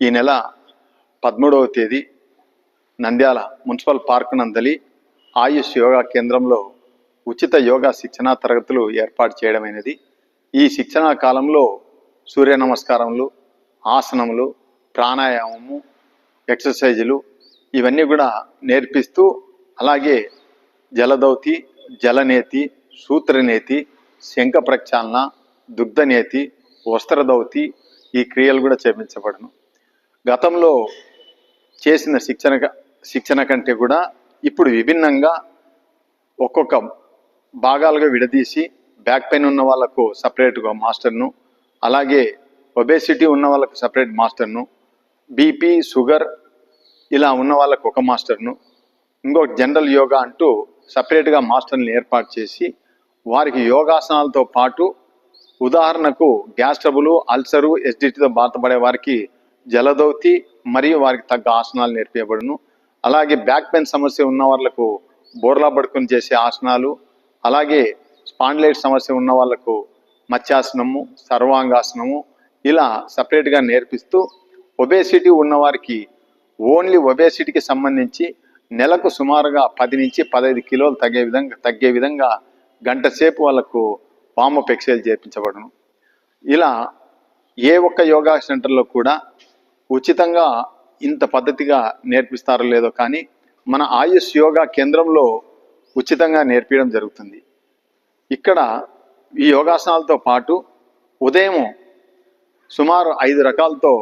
ఈ నెల పదమూడవ తేదీ నంద్యాల మున్సిపల్ పార్క్ నందలి ఆయుష్ యోగా కేంద్రంలో ఉచిత యోగా శిక్షణా తరగతులు ఏర్పాటు చేయడమైనది. ఈ శిక్షణా కాలంలో సూర్య నమస్కారములు ఆసనములు ప్రాణాయామము ఎక్సర్సైజులు ఇవన్నీ కూడా నేర్పిస్తూ అలాగే జలదౌతి జలనేతి సూత్రనేతి శంఖ ప్రక్షాళన దుగ్ధనేతి వస్త్రదౌతి ఈ క్రియలు కూడా చేపించబడను. గతంలో చేసిన శిక్షణ శిక్షణ కంటే కూడా ఇప్పుడు విభిన్నంగా ఒక్కొక్క భాగాలుగా విడదీసి బ్యాక్ పెయిన్ ఉన్న వాళ్ళకు సపరేట్గా మాస్టర్ను అలాగే ఒబేసిటీ ఉన్న వాళ్ళకు సపరేట్ మాస్టర్ను బీపీ షుగర్ ఇలా ఉన్న వాళ్ళకు ఒక మాస్టర్ను ఇంకొక జనరల్ యోగా అంటూ సపరేట్గా మాస్టర్ని ఏర్పాటు చేసి వారికి యోగాసనాలతో పాటు ఉదాహరణకు గ్యాస్ ట్రబులు అల్సరు ఎస్డిటీతో బాధపడే వారికి జలదౌతి మరియు వారికి తగ్గ ఆసనాలు నేర్పించబడును అలాగే బ్యాక్ పెయిన్ సమస్య ఉన్న వాళ్ళకు బోర్లా పడుకుని చేసే ఆసనాలు అలాగే స్పాండ్లైట్ సమస్య ఉన్న వాళ్ళకు మత్స్యాసనము సర్వాంగాసనము ఇలా సపరేట్గా నేర్పిస్తూ ఒబేసిటీ ఉన్నవారికి ఓన్లీ ఒబేసిటీకి సంబంధించి నెలకు సుమారుగా పది నుంచి పదహైదు కిలోలు తగ్గే విధంగా తగ్గే విధంగా గంట సేపు వాళ్ళకు వామప్ ఎక్సైజ్ చేర్పించబడును. ఇలా ఏ ఒక్క యోగా సెంటర్లో కూడా ఉచితంగా ఇంత పద్ధతిగా నేర్పిస్తారో లేదో కానీ మన ఆయుష్ యోగా కేంద్రంలో ఉచితంగా నేర్పించడం జరుగుతుంది. ఇక్కడ ఈ యోగాసనాలతో పాటు ఉదయం సుమారు ఐదు రకాలతో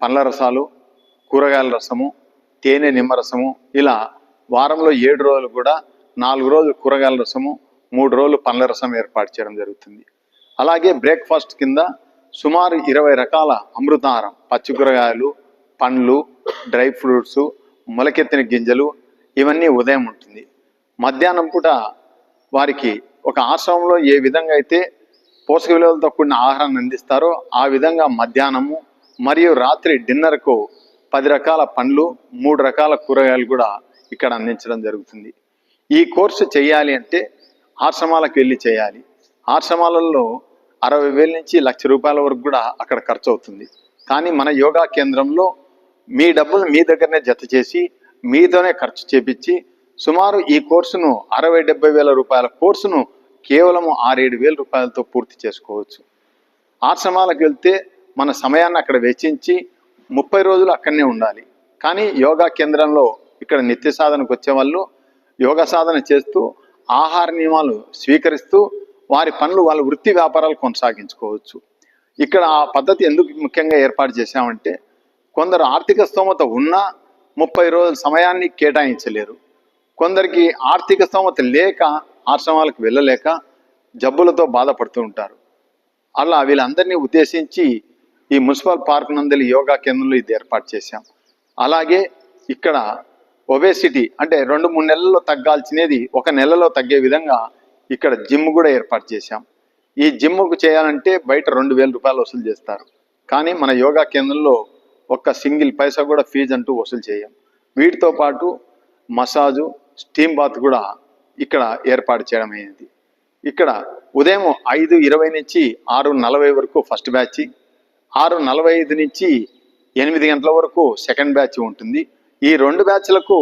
పండ్ల రసాలు కూరగాయల రసము తేనె నిమ్మరసము ఇలా వారంలో ఏడు రోజులు కూడా నాలుగు రోజులు కూరగాయల రసము మూడు రోజులు పండ్ల రసం ఏర్పాటు చేయడం జరుగుతుంది. అలాగే బ్రేక్ఫాస్ట్ కింద సుమారు ఇరవై రకాల అమృతాహారం పచ్చి కూరగాయలు పండ్లు డ్రై ఫ్రూట్స్ మొలకెత్తిన గింజలు ఇవన్నీ ఉదయం ఉంటుంది. మధ్యాహ్నం పూట వారికి ఒక ఆశ్రమంలో ఏ విధంగా అయితే పోషక విలువలతో కూడిన ఆహారాన్ని అందిస్తారో ఆ విధంగా మధ్యాహ్నము మరియు రాత్రి డిన్నర్కు పది రకాల పండ్లు మూడు రకాల కూరగాయలు కూడా ఇక్కడ అందించడం జరుగుతుంది. ఈ కోర్సు చేయాలి అంటే ఆశ్రమాలకు వెళ్ళి చేయాలి. ఆశ్రమాలలో అరవై వేల నుంచి లక్ష రూపాయల వరకు కూడా అక్కడ ఖర్చు అవుతుంది. కానీ మన యోగా కేంద్రంలో మీ డబ్బులు మీ దగ్గరనే జత చేసి మీతోనే ఖర్చు చేపించి సుమారు ఈ కోర్సును అరవై డెబ్బై వేల రూపాయల కోర్సును కేవలం ఆరేడు వేల రూపాయలతో పూర్తి చేసుకోవచ్చు. ఆశ్రమాలకు వెళ్తే మన సమయాన్ని అక్కడ వెచ్చించి ముప్పై రోజులు అక్కడనే ఉండాలి. కానీ యోగా కేంద్రంలో ఇక్కడ నిత్య సాధనకు వచ్చే వాళ్ళు యోగా సాధన చేస్తూ ఆహార నియమాలు స్వీకరిస్తూ వారి పనులు వాళ్ళ వృత్తి వ్యాపారాలు కొనసాగించుకోవచ్చు. ఇక్కడ ఆ పద్ధతి ఎందుకు ముఖ్యంగా ఏర్పాటు చేశామంటే కొందరు ఆర్థిక స్తోమత ఉన్నా ముప్పై రోజుల సమయాన్ని కేటాయించలేరు. కొందరికి ఆర్థిక స్తోమత లేక ఆశ్రమాలకు వెళ్ళలేక జబ్బులతో బాధపడుతూ ఉంటారు. అలా వీళ్ళందరినీ ఉద్దేశించి ఈ మున్సిపల్ పార్క్ నందలి యోగా కేంద్రంలో ఇది ఏర్పాటు చేశాం. అలాగే ఇక్కడ ఒబేసిటీ అంటే రెండు మూడు నెలల్లో తగ్గాల్సినది ఒక నెలలో తగ్గే విధంగా ఇక్కడ జిమ్ కూడా ఏర్పాటు చేశాం. ఈ జిమ్కు చేయాలంటే బయట రెండు వేల రూపాయలు వసూలు చేస్తారు. కానీ మన యోగా కేంద్రంలో ఒక్క సింగిల్ పైసా కూడా ఫీజు అంటూ వసూలు చేయం. వీటితో పాటు మసాజు స్టీమ్ బాత్ కూడా ఇక్కడ ఏర్పాటు చేయడం అయింది ఇక్కడ ఉదయం ఐదు ఇరవై నుంచి ఆరు నలభై వరకు ఫస్ట్ బ్యాచ్ ఆరు నలభై ఐదు నుంచి ఎనిమిది గంటల వరకు సెకండ్ బ్యాచ్ ఉంటుంది. ఈ రెండు బ్యాచ్లకు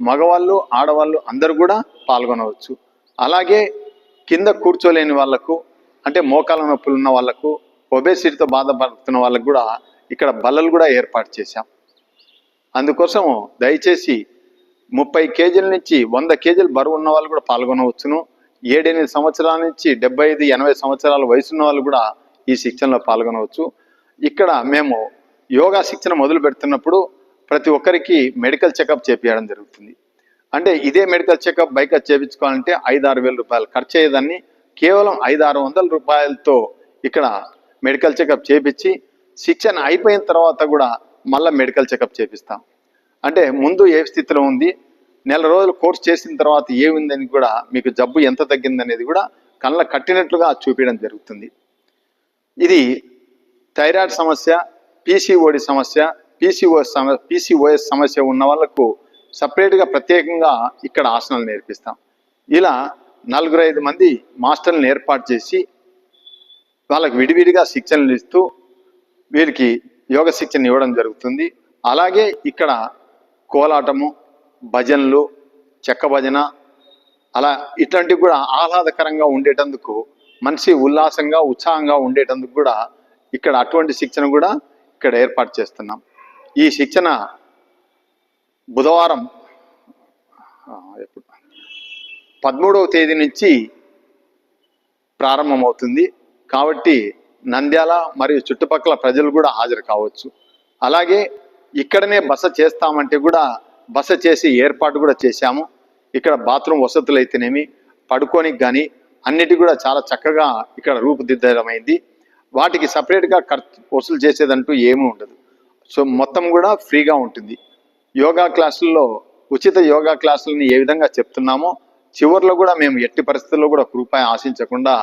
మగవాళ్ళు ఆడవాళ్ళు అందరూ కూడా పాల్గొనవచ్చు. అలాగే కింద కూర్చోలేని వాళ్ళకు అంటే మోకాల నొప్పులు ఉన్న వాళ్ళకు ఒబేసిటీతో బాధపడుతున్న వాళ్ళకు కూడా ఇక్కడ బల్లలు కూడా ఏర్పాటు చేశాం. అందుకోసం దయచేసి ముప్పై కేజీల నుంచి వంద కేజీలు బరువు ఉన్న వాళ్ళు కూడా పాల్గొనవచ్చును. ఏడెనిమిది సంవత్సరాల నుంచి డెబ్బై ఐదు ఎనభై సంవత్సరాల వయసున్న వాళ్ళు కూడా ఈ శిక్షణలో పాల్గొనవచ్చు. ఇక్కడ మేము యోగా శిక్షణ మొదలు పెడుతున్నప్పుడు ప్రతి ఒక్కరికి మెడికల్ చెకప్ చేపించడం జరుగుతుంది. అంటే ఇదే మెడికల్ చెకప్ బైక్ చేయించుకోవాలంటే ఐదు ఆరు వేల రూపాయలు ఖర్చు అయ్యేదాన్ని కేవలం ఐదు ఆరు వందల రూపాయలతో ఇక్కడ మెడికల్ చెకప్ చేపించి శిక్షణ అయిపోయిన తర్వాత కూడా మళ్ళీ మెడికల్ చెకప్ చేపిస్తాం. అంటే ముందు ఏ స్థితిలో ఉంది నెల రోజులు కోర్స్ చేసిన తర్వాత ఏముందని కూడా మీకు జబ్బు ఎంత తగ్గిందనేది కూడా కళ్ళ కట్టినట్లుగా చూపించడం జరుగుతుంది. ఇది థైరాయిడ్ సమస్య పీసీఓడి సమస్య పీసీఓఎస్ సమ పీసీఓఎస్ సమస్య ఉన్న వాళ్ళకు సపరేట్గా ప్రత్యేకంగా ఇక్కడ ఆసనాలు నేర్పిస్తాం. ఇలా నలుగురు ఐదు మంది మాస్టర్లను ఏర్పాటు చేసి వాళ్ళకి విడివిడిగా శిక్షణలు ఇస్తూ వీరికి యోగ శిక్షణ ఇవ్వడం జరుగుతుంది. అలాగే ఇక్కడ కోలాటము భజనలు చెక్క భజన అలా ఇట్లాంటివి కూడా ఆహ్లాదకరంగా ఉండేటందుకు మనిషి ఉల్లాసంగా ఉత్సాహంగా ఉండేటందుకు కూడా ఇక్కడ అటువంటి శిక్షణ కూడా ఇక్కడ ఏర్పాటు చేస్తున్నాం. ఈ శిక్షణ బుధవారం ఎప్పుడు? పదమూడవ తేదీ నుంచి ప్రారంభమవుతుంది. కాబట్టి నంద్యాల మరియు చుట్టుపక్కల ప్రజలు కూడా హాజరు కావచ్చు. అలాగే ఇక్కడనే బస చేస్తామంటే కూడా బస చేసి ఏర్పాటు కూడా చేశాము. ఇక్కడ బాత్రూమ్ వసతులు అయితేనేమి పడుకోనికి కానీ అన్నిటి కూడా చాలా చక్కగా ఇక్కడ రూపుదిద్దమైంది. వాటికి సపరేట్గా ఖర్చు వసూలు చేసేదంటూ ఏమీ ఉండదు. సో మొత్తం కూడా ఫ్రీగా ఉంటుంది. యోగా క్లాసుల్లో ఉచిత యోగా క్లాసులని ఏ విధంగా చెప్తున్నామో చివర్లో కూడా మేము ఎట్టి పరిస్థితుల్లో కూడా ఒక రూపాయి ఆశించకుండా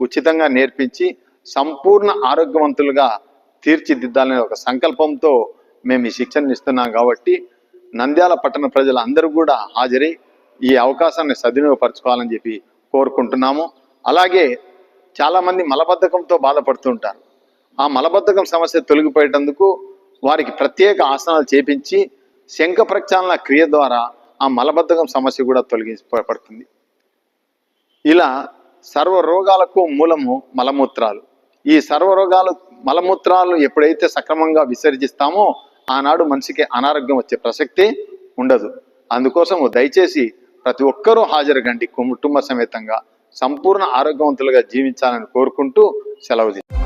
ఉచితంగా నేర్పించి సంపూర్ణ ఆరోగ్యవంతులుగా తీర్చిదిద్దాలనే ఒక సంకల్పంతో మేము ఈ శిక్షణ ఇస్తున్నాం కాబట్టి నంద్యాల పట్టణ ప్రజలందరూ కూడా హాజరై ఈ అవకాశాన్ని సద్వినియోగపరచుకోవాలని చెప్పి కోరుకుంటున్నాము. అలాగే చాలామంది మలబద్ధకంతో బాధపడుతుంటారు ఆ మలబద్ధకం సమస్య తొలగిపోయేటందుకు వారికి ప్రత్యేక ఆసనాలు చేపించి శంఖ ప్రక్షాళన క్రియ ద్వారా ఆ మలబద్ధకం సమస్య కూడా తొలగించబడుతుంది ఇలా సర్వ రోగాలకు మూలము మలమూత్రాలు. ఈ సర్వ రోగాలు మలమూత్రాలు ఎప్పుడైతే సక్రమంగా విసర్జిస్తామో ఆనాడు మనిషికి అనారోగ్యం వచ్చే ప్రసక్తే ఉండదు. అందుకోసం దయచేసి ప్రతి ఒక్కరూ హాజరుగండి. కుటుంబ సమేతంగా సంపూర్ణ ఆరోగ్యవంతులుగా జీవించాలని కోరుకుంటూ సెలవు తీసుకుంటాను.